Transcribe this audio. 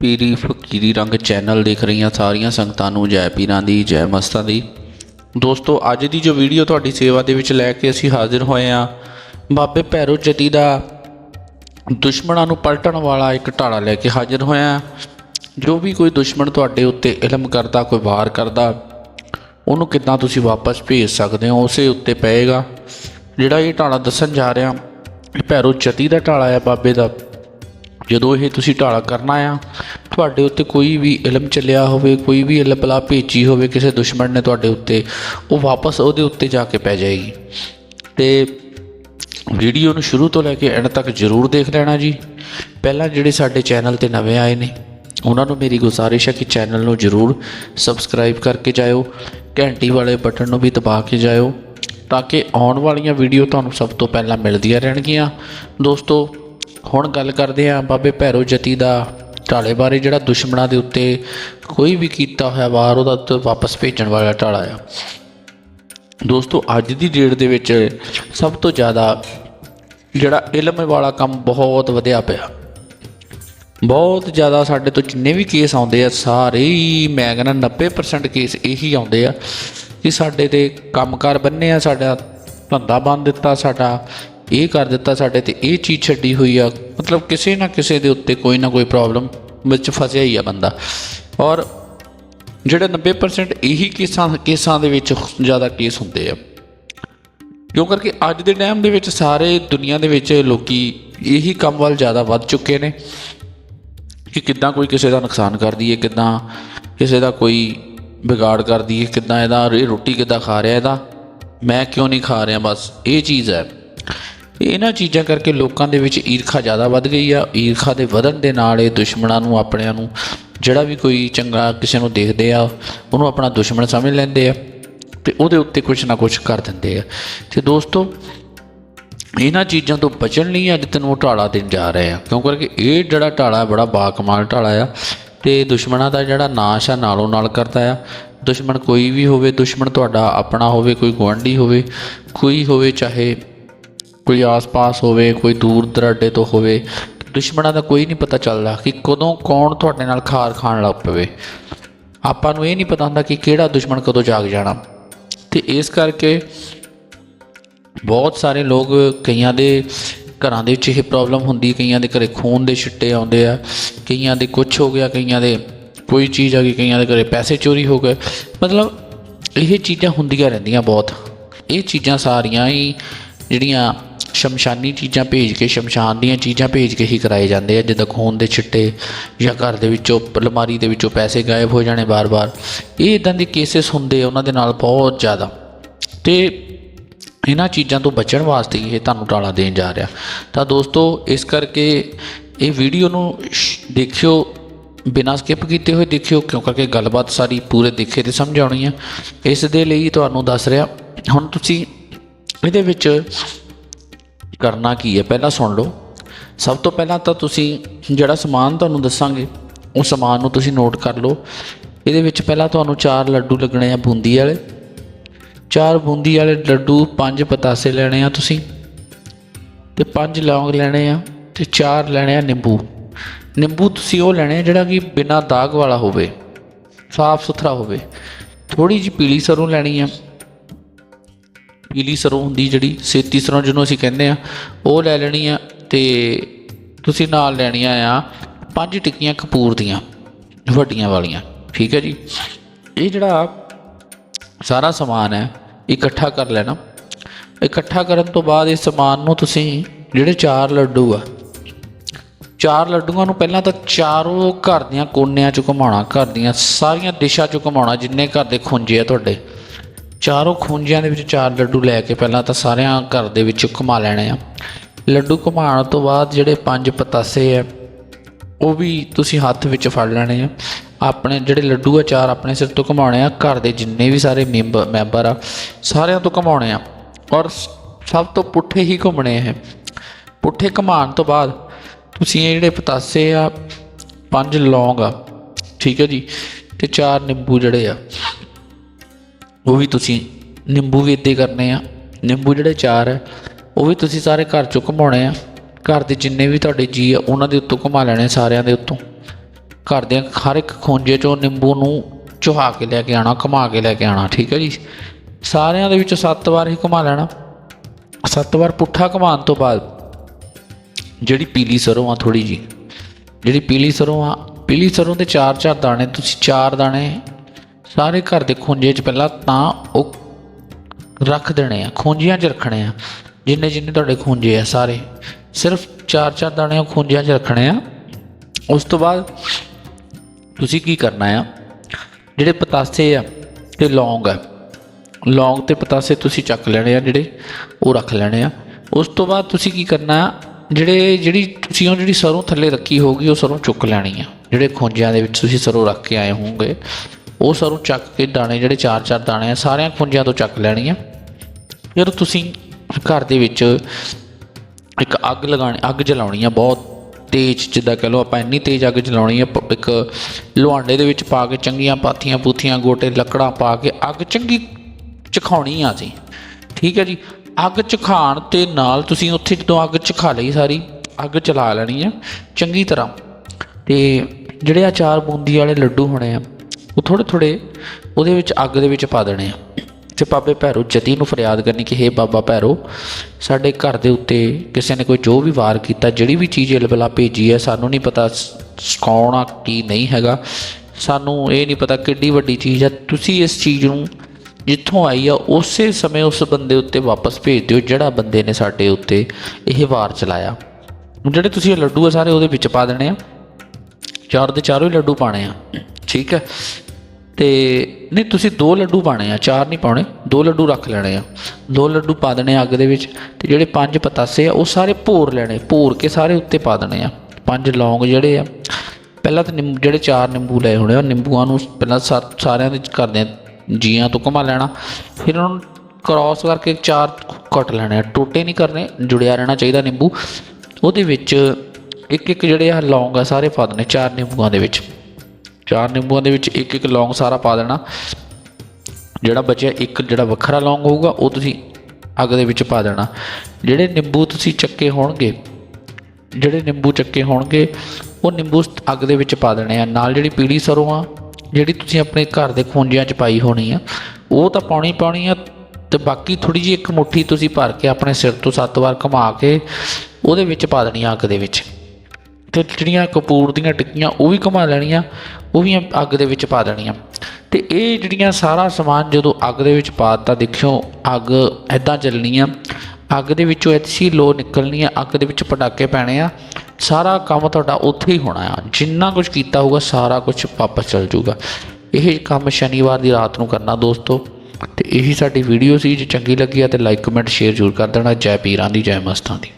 ਪੀਰੀ ਫਕੀਰੀ ਰੰਗ ਚੈਨਲ ਦੇਖ ਰਹੀਆਂ ਸਾਰੀਆਂ ਸੰਗਤਾਂ ਨੂੰ ਜੈ ਪੀਰਾਂ ਦੀ, ਜੈ ਮਸਤਾਂ ਦੀ। ਦੋਸਤੋ, ਅੱਜ ਦੀ ਜੋ ਵੀਡੀਓ ਤੁਹਾਡੀ ਸੇਵਾ ਦੇ ਵਿੱਚ ਲੈ ਕੇ ਅਸੀਂ ਹਾਜ਼ਰ ਹੋਏ ਹਾਂ, ਬਾਬੇ ਭੈਰੋ ਜਤੀ ਦਾ ਦੁਸ਼ਮਣਾਂ ਨੂੰ ਪਲਟਣ ਵਾਲਾ ਇੱਕ ਢਾਲਾ ਲੈ ਕੇ ਹਾਜ਼ਰ ਹੋਇਆ ਜੋ ਵੀ ਕੋਈ ਦੁਸ਼ਮਣ ਤੁਹਾਡੇ ਉੱਤੇ ਇਲਮ ਕਰਦਾ, ਕੋਈ ਵਾਰ ਕਰਦਾ, ਉਹਨੂੰ ਕਿੱਦਾਂ ਤੁਸੀਂ ਵਾਪਸ ਭੇਜ ਸਕਦੇ ਹੋ, ਉਸੇ ਉੱਤੇ ਪਏਗਾ। ਜਿਹੜਾ ਇਹ ਢਾਲਾ ਦੱਸਣ ਜਾ ਰਿਹਾ ਭੈਰੋ ਜਤੀ ਦਾ ਢਾਲਾ ਹੈ ਬਾਬੇ ਦਾ। ਜਦੋਂ ਇਹ ਤੁਸੀਂ ਢਾਲਾ ਕਰਨਾ ਆ, ਤੁਹਾਡੇ ਉੱਤੇ ਕੋਈ ਵੀ ਇਲਮ ਚੱਲਿਆ ਹੋਵੇ, ਕੋਈ ਵੀ ਇਲਮ ਬਲਾ ਭੇਜੀ ਹੋਵੇ, ਕਿਸੇ ਦੁਸ਼ਮਣ ਨੇ ਤੁਹਾਡੇ ਉੱਤੇ, ਉਹ ਵਾਪਸ ਉਹਦੇ ਉੱਤੇ ਜਾ ਕੇ ਪੈ ਜਾਏਗੀ। ਤੇ ਵੀਡੀਓ ਨੂੰ ਸ਼ੁਰੂ ਤੋਂ ਲੈ ਕੇ ਐਂਡ ਤੱਕ ਜ਼ਰੂਰ ਦੇਖ ਲੈਣਾ ਜੀ। ਪਹਿਲਾਂ ਜਿਹੜੇ ਸਾਡੇ ਚੈਨਲ ਤੇ ਨਵੇਂ ਆਏ ਨੇ, ਉਹਨਾਂ ਨੂੰ ਮੇਰੀ ਗੁਜ਼ਾਰਿਸ਼ ਹੈ ਕਿ ਚੈਨਲ ਨੂੰ ਜ਼ਰੂਰ ਸਬਸਕ੍ਰਾਈਬ ਕਰਕੇ ਜਾਇਓ, ਘੰਟੀ ਵਾਲੇ ਬਟਨ ਨੂੰ ਵੀ ਦਬਾ ਕੇ ਜਾਇਓ। ਤਾਂ ਕਿ ਆਉਣ ਵਾਲੀਆਂ ਵੀਡੀਓ ਤੁਹਾਨੂੰ ਸਭ ਤੋਂ ਪਹਿਲਾਂ ਮਿਲਦੀਆਂ ਰਹਿਣਗੀਆਂ। ਦੋਸਤੋ, ਹੁਣ ਗੱਲ ਕਰਦੇ ਹਾਂ ਬਾਬੇ ਭੈਰੋ ਜਤੀ ਦਾ ਢਾਲੇ ਬਾਰੇ, ਜਿਹੜਾ ਦੁਸ਼ਮਣਾਂ ਦੇ ਉੱਤੇ ਕੋਈ ਵੀ ਕੀਤਾ ਹੋਇਆ ਵਾਰ, ਉਹਦਾ ਤੇ ਵਾਪਸ ਭੇਜਣ ਵਾਲਾ ਢਾਲਾ ਆ। ਦੋਸਤੋ, ਅੱਜ ਦੀ ਡੇਟ ਦੇ ਵਿੱਚ ਸਭ ਤੋਂ ਜ਼ਿਆਦਾ ਜਿਹੜਾ ਇਲਮ ਵਾਲਾ ਕੰਮ ਬਹੁਤ ਵਧਿਆ ਪਿਆ। ਬਹੁਤ ਜ਼ਿਆਦਾ ਸਾਡੇ ਤੋਂ ਜਿੰਨੇ ਵੀ ਕੇਸ ਆਉਂਦੇ ਆ, ਸਾਰੇ ਹੀ ਮੈਂ ਕਹਿੰਦਾ 90% ਕੇਸ ਇਹੀ ਆਉਂਦੇ ਆ। ਕਿ ਸਾਡੇ ਤੇ ਕੰਮਕਾਰ ਬੰਨੇ ਆ, ਸਾਡਾ ਧੰਦਾ ਬੰਦ ਦਿੱਤਾ, ਸਾਡਾ ਇਹ ਕਰ ਦਿੱਤਾ, ਸਾਡੇ ਤੇ ਇਹ ਚੀਜ਼ ਛੱਡੀ ਹੋਈ ਆ। ਮਤਲਬ ਕਿਸੇ ਨਾ ਕਿਸੇ ਦੇ ਉੱਤੇ ਕੋਈ ਨਾ ਕੋਈ ਪ੍ਰੋਬਲਮ ਵਿੱਚ ਫਸਿਆ ਹੀ ਆ ਬੰਦਾ। ਔਰ ਜਿਹੜੇ 90% ਇਹੀ ਕੇਸਾਂ ਕੇਸਾਂ ਦੇ ਵਿੱਚ ਜ਼ਿਆਦਾ ਕੇਸ ਹੁੰਦੇ ਆ। ਕਿਉਂ ਕਰਕੇ ਅੱਜ ਦੇ ਟਾਈਮ ਦੇ ਵਿੱਚ ਸਾਰੇ ਦੁਨੀਆ ਦੇ ਵਿੱਚ ਲੋਕੀ ਇਹੀ ਕੰਮ ਵੱਲ ਜ਼ਿਆਦਾ ਵੱਧ ਚੁੱਕੇ ਨੇ ਕਿ ਕਿੱਦਾਂ ਕੋਈ ਕਿਸੇ ਦਾ ਨੁਕਸਾਨ ਕਰ ਦਈਏ ਕਿੱਦਾਂ ਕਿਸੇ ਦਾ ਕੋਈ ਵਿਗਾੜ ਕਰਦੀ ਹੈ ਕਿੱਦਾਂ ਇਹਦਾ, ਇਹ ਰੋਟੀ ਕਿੱਦਾਂ ਖਾ ਰਿਹਾ ਇਹਦਾ? ਮੈਂ ਕਿਉਂ ਨਹੀਂ ਖਾ ਰਿਹਾ? ਬਸ ਇਹ ਚੀਜ਼ ਹੈ। ਇਹਨਾਂ ਚੀਜ਼ਾਂ ਕਰਕੇ ਲੋਕਾਂ ਦੇ ਵਿੱਚ ਈਰਖਾ ਜ਼ਿਆਦਾ ਵੱਧ ਗਈ ਆ। ਈਰਖਾ ਦੇ ਵਧਣ ਦੇ ਨਾਲ ਇਹ ਦੁਸ਼ਮਣਾਂ ਨੂੰ, ਆਪਣਿਆਂ ਨੂੰ ਜਿਹੜਾ ਵੀ ਕੋਈ ਚੰਗਾ ਕਿਸੇ ਨੂੰ ਦੇਖਦੇ ਆ, ਉਹਨੂੰ ਆਪਣਾ ਦੁਸ਼ਮਣ ਸਮਝ ਲੈਂਦੇ ਆ ਤੇ ਉਹਦੇ ਉੱਤੇ ਕੁਝ ਨਾ ਕੁਝ ਕਰ ਦਿੰਦੇ ਆ। ਤੇ ਦੋਸਤੋ, ਇਹਨਾਂ ਚੀਜ਼ਾਂ ਤੋਂ ਬਚਣ ਲਈ ਅੱਜ ਤੈਨੂੰ ਉਹ ਢਾਲਾ ਦੇਣ ਜਾ ਰਹੇ ਆ। ਕਿਉਂ ਕਰਕੇ ਇਹ ਜਿਹੜਾ ਢਾਲਾ ਬੜਾ ਬਾਕਮਾਲ ਢਾਲਾ ਆ। ਤੇ ਦੁਸ਼ਮਣਾਂ ਦਾ ਜਿਹੜਾ ਨਾਸ਼ ਆ ਨਾਲੋਂ ਨਾਲ ਕਰਦਾ ਆ। ਦੁਸ਼ਮਣ ਕੋਈ ਵੀ ਹੋਵੇ, ਦੁਸ਼ਮਣ ਤੁਹਾਡਾ ਆਪਣਾ ਹੋਵੇ, ਕੋਈ ਗੁਆਂਢੀ ਹੋਵੇ, ਕੋਈ ਹੋਵੇ, ਚਾਹੇ ਕੋਈ ਆਸ-ਪਾਸ ਹੋਵੇ, ਕੋਈ ਦੂਰ ਦਰਾਡੇ ਤੋਂ ਹੋਵੇ, ਦੁਸ਼ਮਣਾਂ ਦਾ ਕੋਈ ਨਹੀਂ ਪਤਾ ਚੱਲਦਾ ਕਿ ਕਦੋਂ ਕੌਣ ਤੁਹਾਡੇ ਨਾਲ ਖਾਰ ਖਾਣ ਲੱਗ ਪਵੇ। ਆਪਾਂ ਨੂੰ ਇਹ ਨਹੀਂ ਪਤਾ ਹੁੰਦਾ ਕਿ ਕਿਹੜਾ ਦੁਸ਼ਮਣ ਕਦੋਂ ਜਾਗ ਜਾਣਾ। ਤੇ ਇਸ ਕਰਕੇ ਬਹੁਤ ਸਾਰੇ ਲੋਕ ਕਈਆਂ ਦੇ ਘਰਾਂ ਦੇ ਵਿੱਚ ਇਹ ਪ੍ਰੋਬਲਮ ਹੁੰਦੀ ਕਈਆਂ ਦੇ ਘਰੇ ਖੂਨ ਦੇ ਛਿੱਟੇ ਆਉਂਦੇ ਆ, ਕਈਆਂ ਦੇ ਕੁਝ ਹੋ ਗਿਆ, ਕਈਆਂ ਦੇ ਕੋਈ ਚੀਜ਼ ਆ ਗਈ, ਕਈਆਂ ਦੇ ਘਰੇ ਪੈਸੇ ਚੋਰੀ ਹੋ ਗਏ। ਮਤਲਬ ਇਹ ਚੀਜ਼ਾਂ ਹੁੰਦੀਆਂ ਰਹਿੰਦੀਆਂ ਬਹੁਤ। ਇਹ ਚੀਜ਼ਾਂ ਸਾਰੀਆਂ ਹੀ ਜਿਹੜੀਆਂ ਸ਼ਮਸ਼ਾਨੀ ਚੀਜ਼ਾਂ ਭੇਜ ਕੇ, ਸ਼ਮਸ਼ਾਨ ਦੀਆਂ ਚੀਜ਼ਾਂ ਭੇਜ ਕੇ ਹੀ ਕਰਾਏ ਜਾਂਦੇ ਆ, ਜਿੱਦਾਂ ਖੂਨ ਦੇ ਛਿੱਟੇ ਜਾਂ ਘਰ ਦੇ ਵਿੱਚੋਂ ਅਲਮਾਰੀ ਦੇ ਵਿੱਚੋਂ ਪੈਸੇ ਗਾਇਬ ਹੋ ਜਾਣੇ ਬਾਰ-ਬਾਰ। ਇਹ ਇਦਾਂ ਦੇ ਕੇਸਿਸ ਹੁੰਦੇ ਆ, ਉਹਨਾਂ ਦੇ ਨਾਲ ਬਹੁਤ ਜ਼ਿਆਦਾ। ਤੇ ਇਹਨਾਂ ਚੀਜ਼ਾਂ ਤੋਂ ਬਚਣ ਵਾਸਤੇ ਹੀ ਇਹ ਤੁਹਾਨੂੰ ਟਾਲਾ ਦੇਣ ਜਾ ਰਿਹਾ। ਤਾਂ ਦੋਸਤੋ, ਇਸ ਕਰਕੇ ਇਹ ਵੀਡੀਓ ਨੂੰ ਸ਼- ਦੇਖਿਓ, ਬਿਨਾਂ ਸਕਿਪ ਕੀਤੇ ਹੋਏ ਦੇਖਿਓ ਕਿਉਂਕਿ ਗੱਲਬਾਤ ਸਾਰੀ ਪੂਰੇ ਦੇਖੇ ਤੇ ਸਮਝ ਆਉਣੀ ਹੈ ਇਸ ਦੇ ਲਈ ਤੁਹਾਨੂੰ ਦੱਸ ਰਿਹਾ, ਹੁਣ ਤੁਸੀਂ ਇਹਦੇ ਵਿੱਚ ਕਰਨਾ ਕੀ ਹੈ ਪਹਿਲਾਂ ਸੁਣ ਲਓ। ਸਭ ਤੋਂ ਪਹਿਲਾਂ ਤਾਂ ਤੁਸੀਂ ਜਿਹੜਾ ਸਮਾਨ ਤੁਹਾਨੂੰ ਦੱਸਾਂਗੇ ਉਹ ਸਮਾਨ ਨੂੰ ਤੁਸੀਂ ਨੋਟ ਕਰ ਲਓ। ਇਹਦੇ ਵਿੱਚ ਪਹਿਲਾਂ ਤੁਹਾਨੂੰ ਚਾਰ ਲੱਡੂ ਲੱਗਣੇ ਆ, ਬੂੰਦੀ ਵਾਲੇ। ਚਾਰ ਬੂੰਦੀ ਵਾਲੇ ਲੱਡੂ ਪੰਜ ਪਤਾਸੇ ਲੈਣੇ ਆ ਤੁਸੀਂ, ਤੇ ਪੰਜ ਲੌਂਗ ਲੈਣੇ ਆ, ਤੇ ਚਾਰ ਲੈਣੇ ਆ ਨਿੰਬੂ। ਨਿੰਬੂ ਤੁਸੀਂ ਉਹ ਲੈਣੇ ਆ ਜਿਹੜਾ ਕਿ ਬਿਨਾਂ ਦਾਗ ਵਾਲਾ ਹੋਵੇ, ਸਾਫ਼ ਸੁਥਰਾ ਹੋਵੇ। ਥੋੜੀ ਜਿਹੀ ਪੀਲੀ ਸਰੋਂ ਲੈਣੀ ਆ। ਪੀਲੀ ਸਰੋਂ ਹੁੰਦੀ ਜਿਹੜੀ, ਸੇਤੀ ਸਰੋਂ ਜਿਹਨੂੰ ਅਸੀਂ ਕਹਿੰਦੇ ਆ, ਉਹ ਲੈ ਲੈਣੀ ਆ, ਤੇ ਤੁਸੀਂ ਨਾਲ ਲੈਣੀਆਂ ਆ ਪੰਜ ਟਿੱਕੀਆਂ ਕਪੂਰ ਦੀਆਂ, ਵੱਡੀਆਂ ਵਾਲੀਆਂ। ਠੀਕ ਹੈ ਜੀ? ਇਹ ਜਿਹੜਾ ਸਾਰਾ ਸਮਾਨ ਹੈ, ਇਕੱਠਾ ਕਰ ਲੈਣਾ। ਇਕੱਠਾ ਕਰਨ ਤੋਂ ਬਾਅਦ ਇਸ ਸਮਾਨ ਨੂੰ ਤੁਸੀਂ ਜਿਹੜੇ ਚਾਰ ਲੱਡੂ ਆ, ਚਾਰ ਲੱਡੂਆਂ ਨੂੰ ਪਹਿਲਾਂ ਤਾਂ ਚਾਰੋਂ ਘਰ ਦੀਆਂ ਕੋਨਿਆਂ 'ਚ ਘੁਮਾਉਣਾ, ਘਰ ਦੀਆਂ ਸਾਰੀਆਂ ਦਿਸ਼ਾ 'ਚ ਘੁਮਾਉਣਾ, ਜਿੰਨੇ ਘਰ ਦੇ ਖੁੰਝੇ ਆ ਤੁਹਾਡੇ। ਚਾਰੋਂ ਖੁੰਝਿਆਂ ਦੇ ਵਿੱਚ ਚਾਰ ਲੱਡੂ ਲੈ ਕੇ ਪਹਿਲਾਂ ਤਾਂ ਸਾਰਿਆਂ ਘਰ ਦੇ ਵਿੱਚ ਘੁਮਾ ਲੈਣੇ ਆ। ਲੱਡੂ ਘੁਮਾਉਣ ਤੋਂ ਬਾਅਦ ਜਿਹੜੇ ਪੰਜ ਪਤਾਸੇ ਆ, ਉਹ ਵੀ ਤੁਸੀਂ ਹੱਥ ਵਿੱਚ ਫੜ ਲੈਣੇ ਆ। ਆਪਣੇ ਜਿਹੜੇ ਲੱਡੂ ਆ ਚਾਰ ਆਪਣੇ ਸਿਰ ਤੋਂ ਘੁਮਾਉਣੇ ਆ, ਘਰ ਦੇ ਜਿੰਨੇ ਵੀ ਸਾਰੇ ਮੈਂਬਰ ਮੈਂਬਰ ਆ, ਸਾਰਿਆਂ ਤੋਂ ਘੁਮਾਉਣੇ ਆ। ਔਰ ਸਭ ਤੋਂ ਪੁੱਠੇ ਹੀ ਘੁੰਮਣੇ ਇਹ। ਪੁੱਠੇ ਘੁਮਾਉਣ ਤੋਂ ਬਾਅਦ ਤੁਸੀਂ ਇਹ ਜਿਹੜੇ ਪਤਾਸੇ ਆ, ਪੰਜ ਲੌਂਗ ਆ, ਠੀਕ ਹੈ ਜੀ, ਤੇ ਚਾਰ ਨਿੰਬੂ ਜਿਹੜੇ ਆ, ਉਹ ਵੀ ਤੁਸੀਂ ਨਿੰਬੂ ਵੀ ਇੱਦਾਂ ਕਰਨੇ ਆ। ਨਿੰਬੂ ਜਿਹੜੇ ਚਾਰ ਆ, ਉਹ ਵੀ ਤੁਸੀਂ ਸਾਰੇ ਘਰ ਚੋਂ ਘੁਮਾਉਣੇ ਆ। ਘਰ ਦੇ ਜਿੰਨੇ ਵੀ ਤੁਹਾਡੇ ਜੀ ਆ, ਉਹਨਾਂ ਦੇ ਉੱਤੋਂ ਘੁਮਾ ਲੈਣੇ ਸਾਰਿਆਂ ਦੇ ਉੱਤੋਂ। ਘਰ ਦੇ ਹਰ ਇੱਕ ਖੂੰਜੇ ਚੋਂ ਨਿੰਬੂ ਨੂੰ ਚੁਹਾ ਕੇ ਲੈ ਕੇ ਆਣਾ, ਘੁਮਾ ਕੇ ਲੈ ਕੇ ਆਣਾ, ਠੀਕ ਹੈ ਜੀ? ਸਾਰਿਆਂ ਦੇ ਵਿੱਚੋਂ ਸੱਤ ਵਾਰ ਹੀ ਘੁਮਾ ਲੈਣਾ। ਸੱਤ ਵਾਰ ਪੁੱਠਾ ਘੁਮਾਉਣ ਤੋਂ ਬਾਅਦ ਜਿਹੜੀ ਪੀਲੀ ਸਰੋਂ ਆ ਥੋੜੀ ਜੀ ਜਿਹੜੀ ਪੀਲੀ ਸਰੋਂ ਆ, ਪੀਲੀ ਸਰੋਂ ਦੇ ਚਾਰ ਚਾਰ ਦਾਣੇ, ਤੁਸੀਂ ਚਾਰ ਦਾਣੇ ਸਾਰੇ ਘਰ ਦੇ ਖੂੰਜੇ 'ਚ ਪਹਿਲਾਂ ਤਾਂ ਉਹ ਰੱਖ ਦੇਣੇ ਆ ਖੂੰਜਿਆਂ 'ਚ ਰੱਖਣੇ ਆ, ਜਿੰਨੇ ਜਿੰਨੇ ਤੁਹਾਡੇ ਖੂੰਜੇ ਆ ਸਾਰੇ। ਸਿਰਫ ਚਾਰ ਚਾਰ ਦਾਣੇ ਉਹ ਖੂੰਜਿਆਂ 'ਚ ਰੱਖਣੇ ਆ। ਉਸ ਤੋਂ ਬਾਅਦ ਤੁਸੀਂ ਕੀ ਕਰਨਾ ਆ? ਜਿਹੜੇ ਪਤਾਸੇ ਆ ਤੇ ਲੌਂਗ ਆ। ਲੌਂਗ ਤੇ ਪਤਾਸੇ ਤੁਸੀਂ ਚੱਕ ਲੈਣੇ ਆ ਜਿਹੜੇ ਉਹ ਰੱਖ ਲੈਣੇ ਆ। ਉਸ ਤੋਂ ਬਾਅਦ ਤੁਸੀਂ ਕੀ ਕਰਨਾ? ਆ ਜਿਹੜੇ, ਜਿਹੜੀ ਤੁਸੀਂ ਉਹ ਜਿਹੜੀ ਸਰੋਂ ਥੱਲੇ ਰੱਖੀ ਹੋਊਗੀ, ਉਹ ਸਰੋਂ ਚੁੱਕ ਲੈਣੀ ਆ। ਜਿਹੜੇ ਖੁੰਝਿਆਂ ਦੇ ਵਿੱਚ ਤੁਸੀਂ ਸਰੋਂ ਰੱਖ ਕੇ ਆਏ ਹੋਵੋਗੇ ਉਹ ਸਰੋਂ ਚੱਕ ਕੇ ਦਾਣੇ, ਜਿਹੜੇ ਚਾਰ ਚਾਰ ਦਾਣੇ ਆ, ਸਾਰਿਆਂ ਖੁੰਝਿਆਂ ਤੋਂ ਚੱਕ ਲੈਣੀ ਆ। ਫਿਰ ਤੁਸੀਂ ਘਰ ਦੇ ਵਿੱਚ ਇੱਕ ਅੱਗ ਲਗਾਣੀ ਅੱਗ ਜਲਾਉਣੀ ਆ ਬਹੁਤ ਤੇਜ਼, ਜਿੱਦਾਂ ਕਹ ਲਓ ਆਪਾਂ ਇੰਨੀ ਤੇਜ਼ ਅੱਗ ਜਲਾਉਣੀ ਆ ਪ- ਇੱਕ ਲੋਹਾਂਡੇ ਦੇ ਵਿੱਚ ਪਾ ਕੇ ਚੰਗੀਆਂ ਪਾਥੀਆਂ ਪੂਥੀਆਂ, ਗੋਟੇ, ਲੱਕੜਾਂ ਪਾ ਕੇ ਅੱਗ ਚੰਗੀ ਚਖਾਉਣੀ ਆ ਸੀ ਠੀਕ ਹੈ ਜੀ? ਅੱਗ ਚਖਾਣ ਤੇ ਨਾਲ ਤੁਸੀਂ ਉੱਥੇ ਜਦੋਂ ਅੱਗ ਚਖਾ ਲਈ ਸਾਰੀ, ਅੱਗ ਚਲਾ ਲੈਣੀ ਆ ਚੰਗੀ ਤਰ੍ਹਾਂ। ਤੇ ਜਿਹੜੇ ਆ ਚਾਰ ਬੂੰਦੀ ਵਾਲੇ ਲੱਡੂ ਹੋਣੇ ਆ, ਉਹ ਥੋੜੇ ਥੋੜੇ ਉਹਦੇ ਵਿੱਚ ਅੱਗ ਦੇ ਵਿੱਚ ਪਾ ਦੇਣੇ ਆ। ਤੇ ਬਾਬੇ ਭੈਰੋ ਜਤੀ ਨੂੰ ਫਰਿਆਦ ਕਰਨੀ ਕਿ ਹੇ ਬਾਬਾ ਭੈਰੋ, ਸਾਡੇ ਘਰ ਦੇ ਉੱਤੇ ਕਿਸੇ ਨੇ ਕੋਈ ਜੋ ਵੀ ਵਾਰ ਕੀਤਾ, ਜਿਹੜੀ ਵੀ ਚੀਜ਼ ਇਲਬਲਾ ਭੇਜੀ ਹੈ, ਸਾਨੂੰ ਨਹੀਂ ਪਤਾ ਸ- ਕੌਣ ਆ ਕੀ ਨਹੀਂ ਹੈਗਾ। ਸਾਨੂੰ ਇਹ ਨਹੀਂ ਪਤਾ ਕਿੱਡੀ ਵੱਡੀ ਚੀਜ਼ ਹੈ। ਤੁਸੀਂ ਇਸ ਚੀਜ਼ ਨੂੰ ਜਿੱਥੋਂ ਆਈ ਆ, ਉਸੇ ਸਮੇਂ ਉਸ ਬੰਦੇ ਉੱਤੇ ਵਾਪਸ ਭੇਜ ਦਿਓ, ਜਿਹੜਾ ਬੰਦੇ ਨੇ ਸਾਡੇ ਉੱਤੇ ਇਹ ਵਾਰ ਚਲਾਇਆ। ਜਿਹੜੇ ਤੁਸੀਂ ਇਹ ਲੱਡੂ ਆ, ਸਾਰੇ ਉਹਦੇ ਵਿੱਚ ਪਾ ਦੇਣੇ ਆ। ਚਾਰ ਦੇ ਚਾਰੋਂ ਹੀ ਲੱਡੂ ਪਾਣੇ ਆ। ਠੀਕ ਹੈ। ਤੇ ਨਹੀਂ, ਤੁਸੀਂ ਦੋ ਲੱਡੂ ਪਾਣੇ ਆ, ਚਾਰ ਨਹੀਂ ਪਾਉਣੇ, ਦੋ ਲੱਡੂ ਰੱਖ ਲੈਣੇ ਆ। ਦੋ ਲੱਡੂ ਪਾ ਦੇਣੇ ਆ ਅੱਗ ਦੇ ਵਿੱਚ ਤੇ ਜਿਹੜੇ ਪੰਜ ਪਤਾਸੇ ਆ, ਉਹ ਸਾਰੇ ਭੋਰ ਲੈਣੇ, ਭੋਰ ਕੇ ਸਾਰੇ ਉੱਤੇ ਪਾ ਦੇਣੇ ਆ। ਪੰਜ ਲੌਂਗ ਜਿਹੜੇ ਆ, ਪਹਿਲਾਂ ਤਾਂ ਨਿੰਬੂ ਜਿਹੜੇ ਚਾਰ ਨਿੰਬੂ ਲਏ ਹੋਣੇ ਆ ਨਿੰਬੂਆਂ ਨੂੰ ਪਹਿਲਾਂ ਸਾ- ਸਾਰਿਆਂ ਦੇ ਕਰਦੇ ਜੀਆਂ ਤੋਂ ਘੁਮਾ ਲੈਣਾ, ਫਿਰ ਉਹਨਾਂ ਨੂੰ ਕ੍ਰਾਸ ਕਰਕੇ ਚਾਰ ਕੱਟ ਲੈਣੇ ਆ। ਟੋਟੇ ਨਹੀਂ ਕਰਨੇ, ਜੁੜਿਆ ਰਹਿਣਾ ਚਾਹੀਦਾ ਨਿੰਬੂ। ਉਹਦੇ ਵਿੱਚ ਇੱਕ ਇੱਕ ਜਿਹੜੇ ਆ ਲੌਂਗ ਆ, ਸਾਰੇ ਪਾ ਦੇਣੇ ਚਾਰ ਨਿੰਬੂਆਂ ਦੇ ਵਿੱਚ। ਚਾਰ ਨਿੰਬੂਆਂ ਦੇ ਵਿੱਚ ਇੱਕ ਇੱਕ ਲੌਂਗ ਸਾਰਾ ਪਾ ਦੇਣਾ। ਜਿਹੜਾ ਬਚਿਆ ਇੱਕ ਜਿਹੜਾ ਵੱਖਰਾ ਲੌਂਗ ਹੋਊਗਾ, ਉਹ ਤੁਸੀਂ ਅੱਗ ਦੇ ਵਿੱਚ ਪਾ ਦੇਣਾ। ਜਿਹੜੇ ਨਿੰਬੂ ਤੁਸੀਂ ਚੱਕੇ ਹੋਣਗੇ, ਜਿਹੜੇ ਨਿੰਬੂ ਚੱਕੇ ਹੋਣਗੇ, ਉਹ ਨਿੰਬੂ ਅੱਗ ਦੇ ਵਿੱਚ ਪਾ ਦੇਣੇ ਆ। ਨਾਲ ਜਿਹੜੀ ਪੀਲੀ ਸਰੋਂ ਆ, ਜਿਹੜੀ ਤੁਸੀਂ ਆਪਣੇ ਘਰ ਦੇ ਖੂੰਜਿਆਂ 'ਚ ਪਾਈ ਹੋਣੀ ਆ, ਉਹ ਤਾਂ ਪਾਉਣੀ ਪਾਉਣੀ ਆ। ਤੇ ਬਾਕੀ ਥੋੜੀ ਜਿਹੀ ਇੱਕ ਮੁੱਠੀ ਤੁਸੀਂ ਭਰ ਕੇ ਆਪਣੇ ਸਿਰ ਤੋਂ ਸੱਤ ਵਾਰ ਘੁਮਾ ਕੇ ਉਹਦੇ ਵਿੱਚ ਪਾ ਦੇਣੀ ਆ ਅੱਗ ਦੇ ਵਿੱਚ। ਤੇ ਜਿਹੜੀਆਂ ਕਪੂਰ ਦੀਆਂ ਟਿੱਕੀਆਂ, ਉਹ ਵੀ ਘੁਮਾ ਲੈਣੀਆਂ, ਉਹ ਵੀ ਅੱਗ ਦੇ ਵਿੱਚ ਪਾ ਦੇਣੀਆਂ। ਤੇ ਇਹ ਜਿਹੜੀਆਂ ਸਾਰਾ ਸਮਾਨ ਜਦੋਂ ਅੱਗ ਦੇ ਵਿੱਚ ਪਾ ਦਿੱਤਾ, ਦੇਖਿਓ, ਅੱਗ ਐਦਾਂ ਚੱਲਣੀ ਆ। ਅੱਗ ਦੇ ਵਿੱਚੋਂ ਐਸੀ ਲੋ ਨਿਕਲਣੀ ਆ, ਅੱਗ ਦੇ ਵਿੱਚ ਪਟਾਕੇ ਪੈਣੇ ਆ। ਸਾਰਾ ਕੰਮ ਤੁਹਾਡਾ ਉੱਥੇ ਹੀ ਹੋਣਾ ਆ। ਜਿੰਨਾ ਕੁਝ ਕੀਤਾ ਹੋਊਗਾ, ਸਾਰਾ ਕੁਝ ਵਾਪਸ ਚੱਲ ਜਾਊਗਾ। ਇਹ ਕੰਮ ਸ਼ਨੀਵਾਰ ਦੀ ਰਾਤ ਨੂੰ ਕਰਨਾ ਦੋਸਤੋ। ਤੇ ਇਹੀ ਸਾਡੀ ਵੀਡੀਓ ਸੀ, ਜੇ ਚੰਗੀ ਲੱਗੀ ਆ ਤੇ ਲਾਈਕ ਕਮੈਂਟ ਸ਼ੇਅਰ ਜ਼ਰੂਰ ਕਰ ਦੇਣਾ। ਜੈ ਪੀਰਾਂ ਦੀ, ਜੈ ਮਸਤਾਂ ਦੀ।